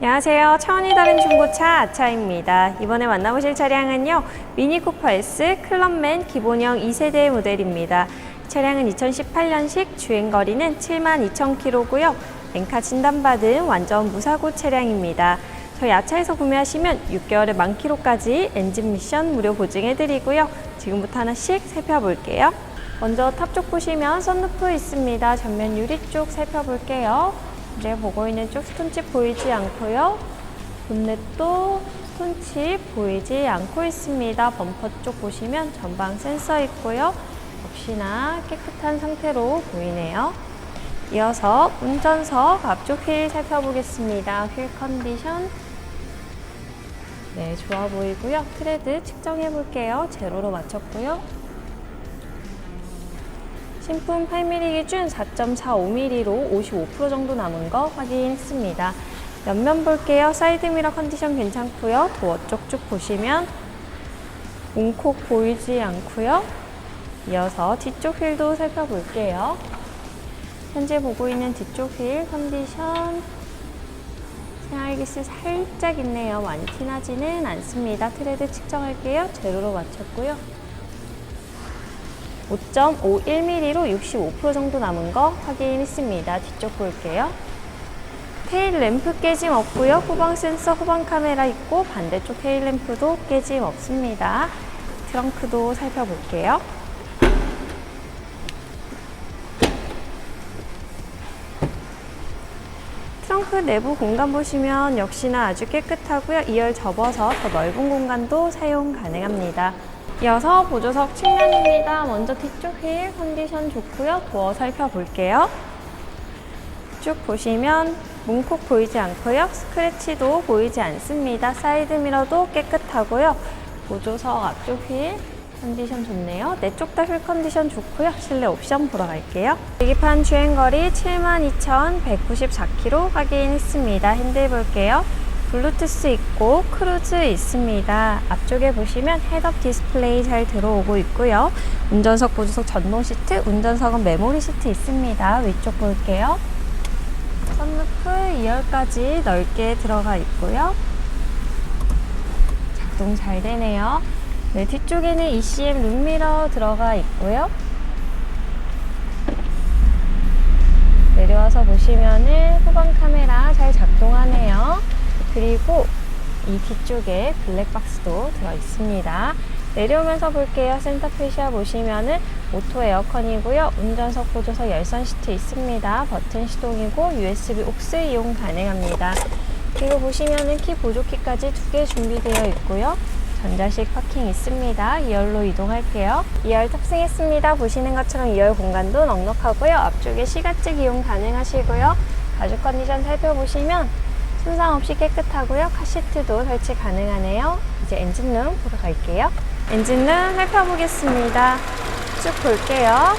안녕하세요. 차원이 다른 중고차 아차입니다. 이번에 만나보실 차량은요. 미니 쿠퍼 S 클럽맨 기본형 2세대 모델입니다. 이 차량은 2018년식 주행거리는 72,000km고요. 엔카 진단받은 완전 무사고 차량입니다. 저희 아차에서 구매하시면 6개월의 만 킬로까지 엔진 미션 무료 보증해드리고요. 지금부터 하나씩 살펴볼게요. 먼저 탑 쪽 보시면 썬루프 있습니다. 전면 유리 쪽 살펴볼게요. 이제 보고 있는 쪽 스톤칩 보이지 않고요. 본넷도 스톤칩 보이지 않고 있습니다. 범퍼 쪽 보시면 전방 센서 있고요. 역시나 깨끗한 상태로 보이네요. 이어서 운전석 앞쪽 휠 살펴보겠습니다. 휠 컨디션 네, 좋아 보이고요. 트레드 측정해 볼게요. 제로로 맞췄고요. 신품 8mm 기준 4.45mm로 55% 정도 남은 거 확인했습니다. 옆면 볼게요. 사이드미러 컨디션 괜찮고요. 도어 쪽 쭉 보시면 웅콕 보이지 않고요. 이어서 뒤쪽 휠도 살펴볼게요. 현재 보고 있는 뒤쪽 휠 컨디션 생활기스 살짝 있네요. 많이 티나지는 않습니다. 트레드 측정할게요. 제로로 맞췄고요. 5.51mm로 65% 정도 남은 거 확인했습니다. 뒤쪽 볼게요. 테일 램프 깨짐 없고요. 후방 센서, 후방 카메라 있고 반대쪽 테일 램프도 깨짐 없습니다. 트렁크도 살펴볼게요. 트렁크 내부 공간 보시면 역시나 아주 깨끗하고요. 2열 접어서 더 넓은 공간도 사용 가능합니다. 이어서 보조석 측면입니다. 먼저 뒤쪽 휠 컨디션 좋고요. 도어 살펴볼게요. 쭉 보시면 문콕 보이지 않고요. 스크래치도 보이지 않습니다. 사이드 미러도 깨끗하고요. 보조석 앞쪽 휠 컨디션 좋네요. 내쪽 다 휠 컨디션 좋고요. 실내 옵션 보러 갈게요. 계기판 주행거리 72,194km 확인했습니다. 핸들 볼게요. 블루투스 있고 크루즈 있습니다. 앞쪽에 보시면 헤드업 디스플레이 잘 들어오고 있고요. 운전석, 보조석 전동 시트, 운전석은 메모리 시트 있습니다. 위쪽 볼게요. 선루프 2열까지 넓게 들어가 있고요. 작동 잘 되네요. 네, 뒤쪽에는 ECM 룸미러 들어가 있고요. 내려와서 보시면은 후방 카메라 잘 작동하네요. 그리고 이 뒤쪽에 블랙박스도 들어 있습니다. 내려오면서 볼게요. 센터페시아 보시면은 오토 에어컨이고요. 운전석 보조석 열선 시트 있습니다. 버튼 시동이고 USB 옥스 이용 가능합니다. 그리고 보시면은 키 보조키까지 두 개 준비되어 있고요. 전자식 파킹 있습니다. 2열로 이동할게요. 2열 탑승했습니다. 보시는 것처럼 2열 공간도 넉넉하고요. 앞쪽에 시가측 이용 가능하시고요. 가죽 컨디션 살펴보시면 손상 없이 깨끗하고요. 카시트도 설치 가능하네요. 이제 엔진룸 보러 갈게요. 엔진룸 살펴보겠습니다. 쭉 볼게요.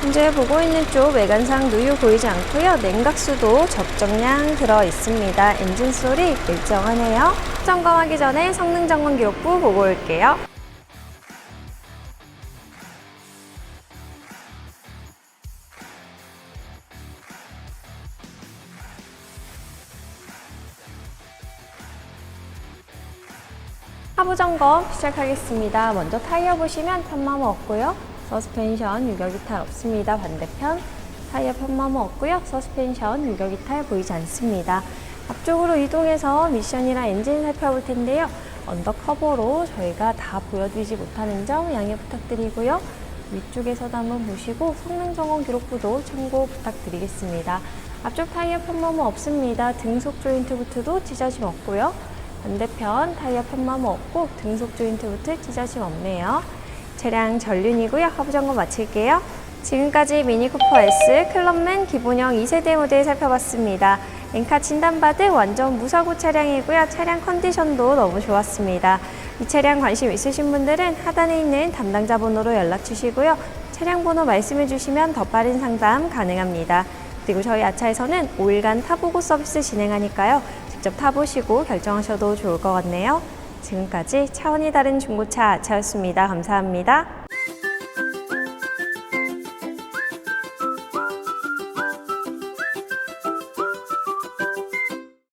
현재 보고 있는 쪽 외관상 누유 보이지 않고요. 냉각수도 적정량 들어 있습니다. 엔진 소리 일정하네요. 점검하기 전에 성능 점검 기록부 보고 올게요. 하부 점검 시작하겠습니다. 먼저 타이어 보시면 편마모 없고요. 서스펜션 유격 이탈 없습니다. 반대편 타이어 편마모 없고요. 서스펜션 유격 이탈 보이지 않습니다. 앞쪽으로 이동해서 미션이랑 엔진 살펴볼 텐데요. 언더커버로 저희가 다 보여드리지 못하는 점 양해 부탁드리고요. 위쪽에서도 한번 보시고 성능 점검 기록부도 참고 부탁드리겠습니다. 앞쪽 타이어 편마모 없습니다. 등속 조인트 부트도 찢어짐 없고요. 반대편 타이어 편마모 없고 등속 조인트 부트 찢어짐 없네요. 차량 전륜이고요. 하부 점검 마칠게요. 지금까지 미니 쿠퍼 S 클럽맨 기본형 2세대 모델 살펴봤습니다. 엔카 진단받은 완전 무사고 차량이고요. 차량 컨디션도 너무 좋았습니다. 이 차량 관심 있으신 분들은 하단에 있는 담당자 번호로 연락 주시고요. 차량 번호 말씀해 주시면 더 빠른 상담 가능합니다. 그리고 저희 아차에서는 5일간 타보고 서비스 진행하니까요. 직접 타보시고 결정하셔도 좋을 것 같네요. 지금까지 차원이 다른 중고차 아차였습니다. 감사합니다.